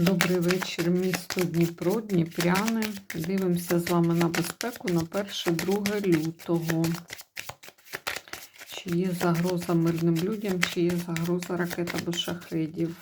Добрий вечір, місто Дніпро, Дніпряни. Дивимося з вами на безпеку на 1-2 лютого. Чи є загроза мирним людям, чи є загроза ракет або шахедів.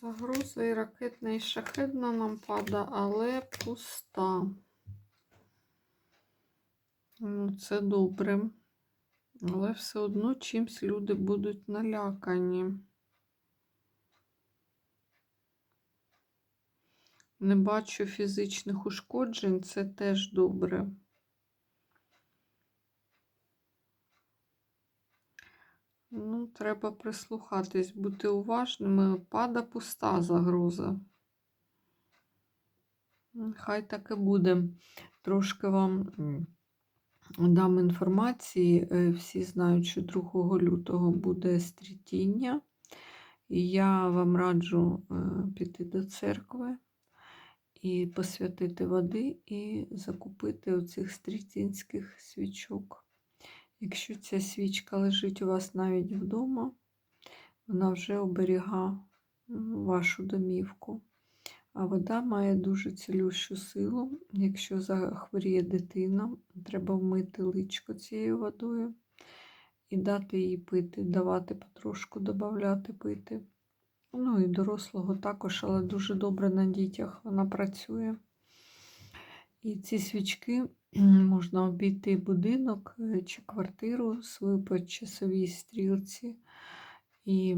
Загроза і ракетна, і шахедна нам пада, але пуста. Ну, Це добре. Але все одно чимсь люди будуть налякані. Не бачу фізичних ушкоджень, це теж добре. Ну, треба прислухатись, бути уважними. Пада пуста загроза. Хай так і буде. Трошки вам дам інформації. Е, всі знають, що 2 лютого буде стрітіння. І я вам раджу е, піти до церкви і посвятити води, і закупити оцих стрітінських свічок. Якщо ця свічка лежить у вас навіть вдома, вона вже оберіга вашу домівку. А вода має дуже цілющу силу. Якщо захворіє дитина, треба вмити личко цією водою і дати їй пити, давати потрошку, додати пити. Ну і дорослого також, але дуже добре на дітях вона працює. І ці свічки можна обійти будинок е, чи квартиру свою по часовій стрілці і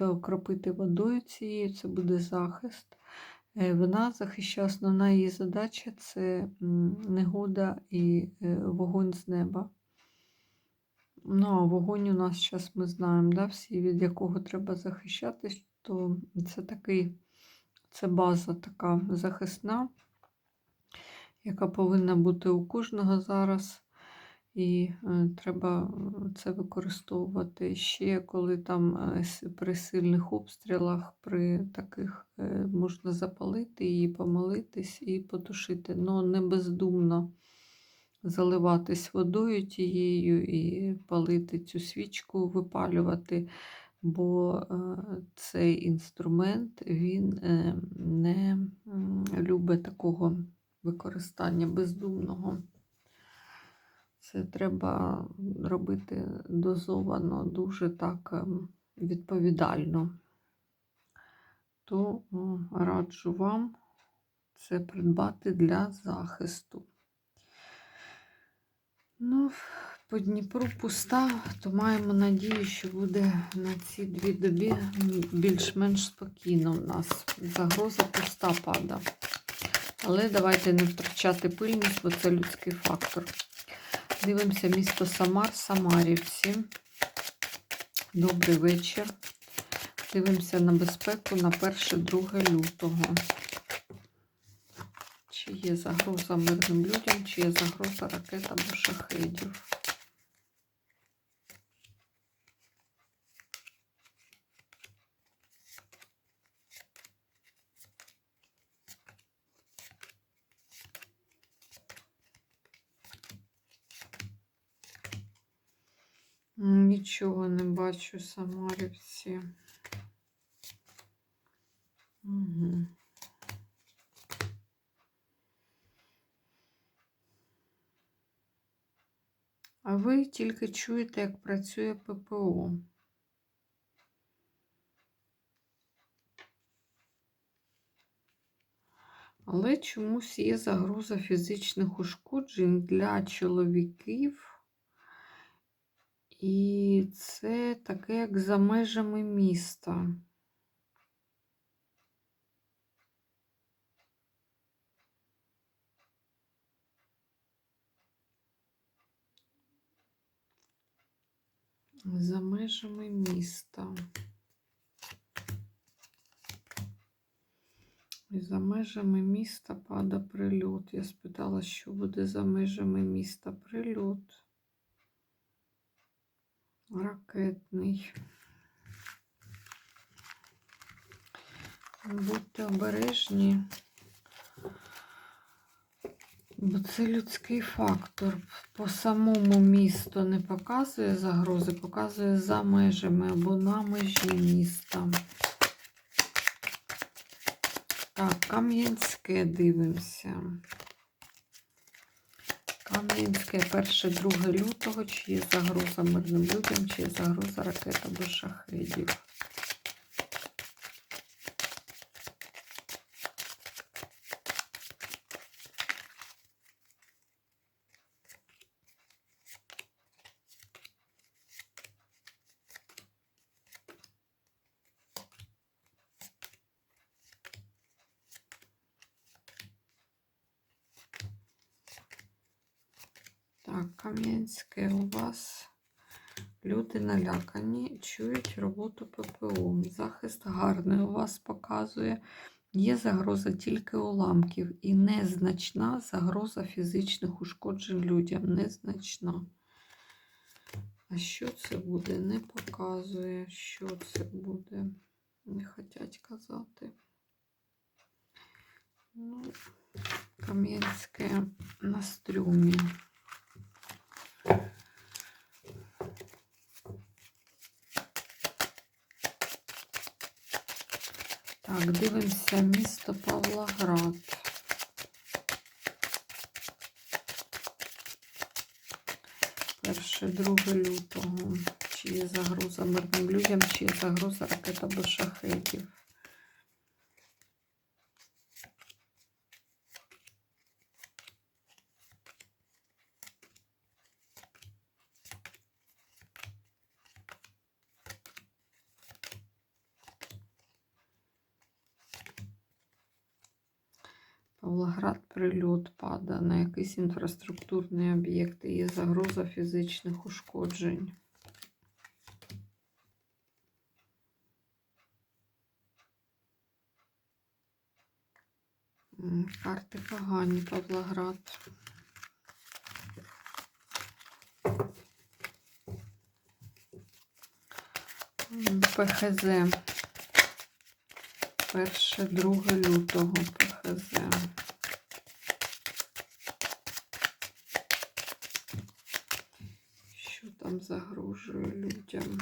окропити водою цією, це буде захист. Е, вона захищає основна її задача це негода і е, вогонь з неба. Ну, а вогонь у нас зараз ми знаємо, да, всі, від якого треба захищатись, то це такий, це база така захисна яка повинна бути у кожного зараз. І е, треба це використовувати ще, коли там е, при сильних обстрілах, при таких е, можна запалити її, помолитись і потушити. але не бездумно заливатись водою тією і палити цю свічку, випалювати, бо цей інструмент він не любить такого використання бездумного. Це треба робити дозовано, дуже так ем, відповідально. То раджу вам це придбати для захисту. Ну, по Дніпру пуста, то маємо надію, що буде на ці дві добі більш-менш спокійно у нас. Загроза пуста пада. Але давайте не втрачати пильність, бо це людський фактор. Дивимося місто Самар, Самарівці. Добрий вечір. Дивимося на безпеку на 1-2 лютого. Чи є загроза мирним людям, чи є загроза ракет або шахедів. Нічого не бачу самарівці. Угу. А ви тільки чуєте, як працює ППО. Але чомусь є загроза фізичних ушкоджень для чоловіків. І це таке, як за межами міста. За межами міста. За межами міста пада прильот. Я спитала, що буде за межами міста прильот. Ракетний. Будьте обережні. Бо це людський фактор. По самому місту не показує загрози, показує за межами або на межі міста. Так, Кам'янське дивимося. Кам'янське 1-2 лютого, чи є загроза мирним людям, чи є загроза ракета до шахедів. Так, Кам'янське у вас люди налякані, чують роботу ППО. Захист гарний у вас показує. Є загроза тільки уламків і незначна загроза фізичних ушкоджень людям. Незначна. А що це буде? Не показує, що це буде. Не хочуть казати. Ну, Кам'янське на стрюмі. Так, дивимося місто Павлоград. Перше, 2 лютого. Чи є загроза мирним людям, чи є загроза ракета або шахетів. Павлоград падає на якийсь інфраструктурний об'єкт і є загроза фізичних ушкоджень. Карти погані, Павлоград. ПХЗ. Перше, друге лютого ПХЗ. Що там загрожує людям?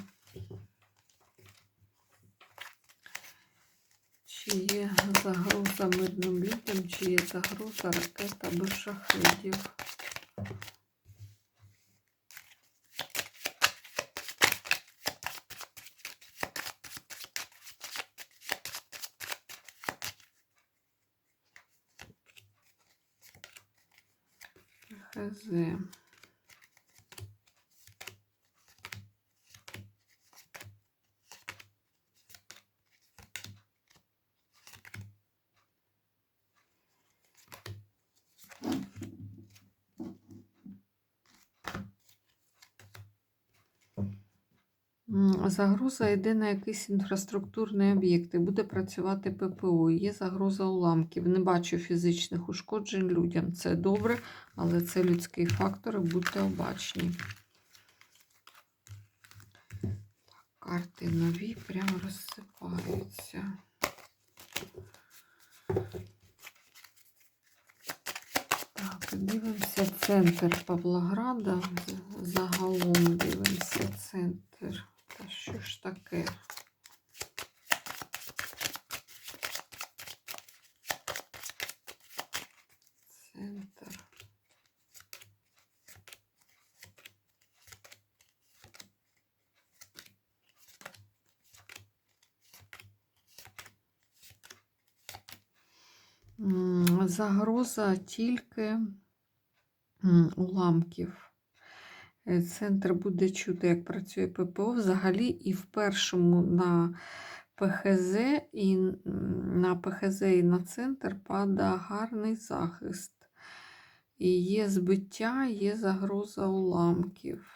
Чи є загроза мирним людям, чи є загроза ракет або шахедів? ХЗ. Загроза йде на якийсь інфраструктурний об'єкт і буде працювати ППО. Є загроза уламків. Не бачу фізичних ушкоджень людям. Це добре, але це людський фактор, будьте обачні. Так, карти нові прямо розсипаються. Так, дивимося центр Павлограда. Загалом дивимося центр. Що ж таке? Центр. Загроза тільки уламків. Е, Центр буде чути, як працює ППО взагалі, і в першому на ПХЗ і на ПХЗ і на центр падає гарний захист. І є збиття, є загроза уламків.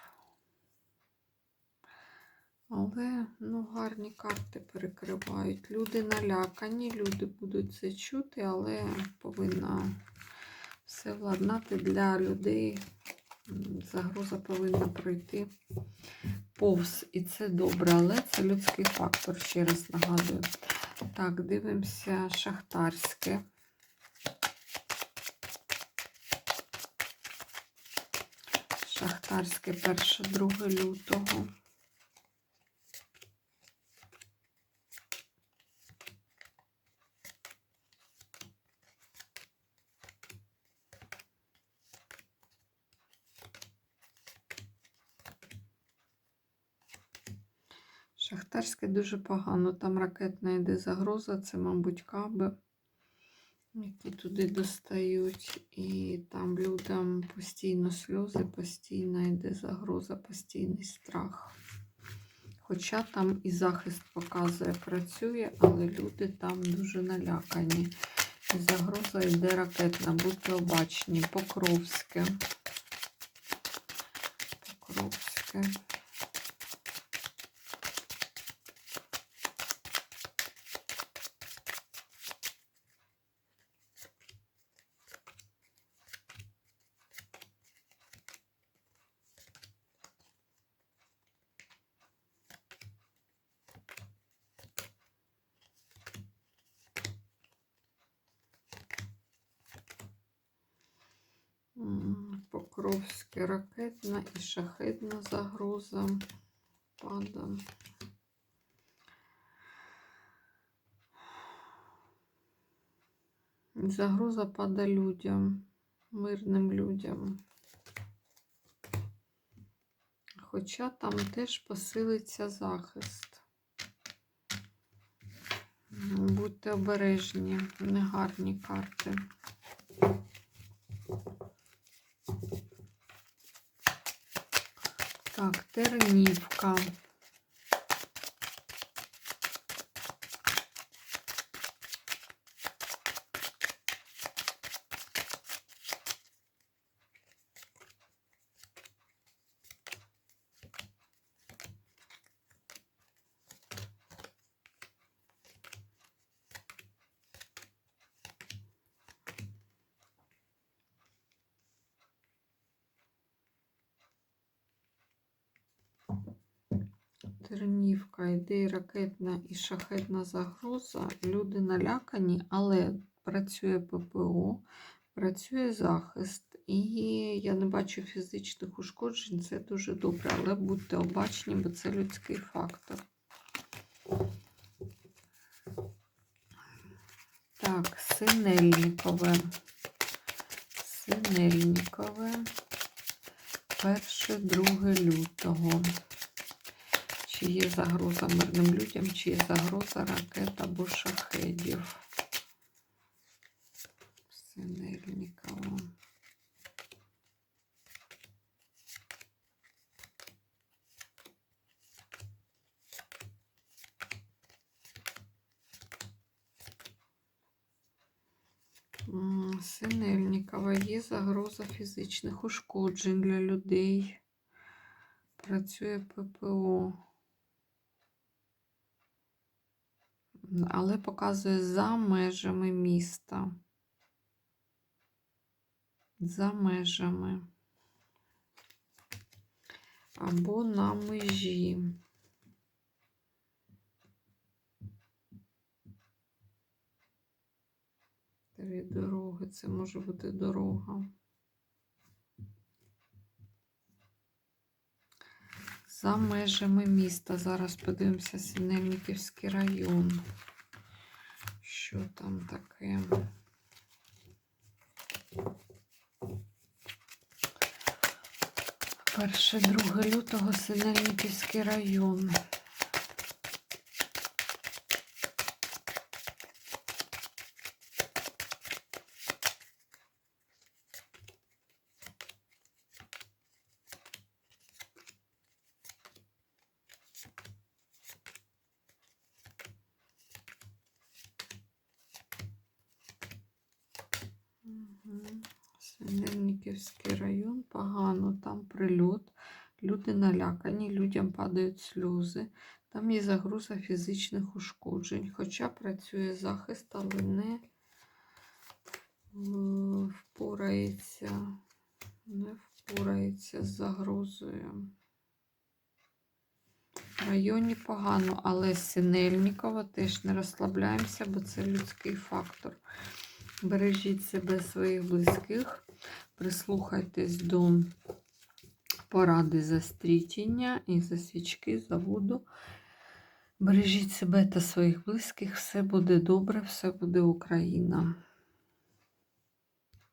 Але ну, гарні карти перекривають. Люди налякані, люди будуть це чути, але повинна все владнати для людей Загроза повинна пройти повз, і це добре, але це людський фактор, ще раз нагадую. Так, дивимося шахтарське. Шахтарське 1-2 лютого. Шахтарське дуже погано. Там ракетна йде загроза, це, мабуть, каби, які туди достають. І там людям постійно сльози, постійно йде загроза, постійний страх. Хоча там і захист показує, працює, але люди там дуже налякані. І загроза йде ракетна, будьте обачні. Покровське. Покровське. Покровське ракетна і шахетна загроза пада. Загроза пада людям, мирним людям. Хоча там теж посилиться захист. Будьте обережні, негарні карти. Так, Тернівка. Тернівка, йде ракетна і шахетна загроза. Люди налякані, але працює ППО, працює захист. І я не бачу фізичних ушкоджень, це дуже добре, але будьте обачні, бо це людський фактор. Так, Синельникове. Синельникове. 1-2 лютого. Чи є загроза мирним людям, чи є загроза ракет або шахедів. Синельникова. Синельникова. Є загроза фізичних ушкоджень для людей. Працює ППО. Але показує за межами міста. За межами. Або на межі. Три дороги. Це може бути дорога. За межами міста. Зараз подивимося Синельниківський район. Що там таке? Перше, друге лютого Синельниківський район. Синельниківський район погано, там прильот, люди налякані, людям падають сльози. Там є загроза фізичних ушкоджень, хоча працює захист, але не е, впорається, не впорається з загрозою. В районі погано, але Синельникова теж не розслабляємося, бо це людський фактор. Бережіть себе, своїх близьких, прислухайтесь до поради за стрітіння і за свічки, за воду. Бережіть себе та своїх близьких, все буде добре, все буде Україна.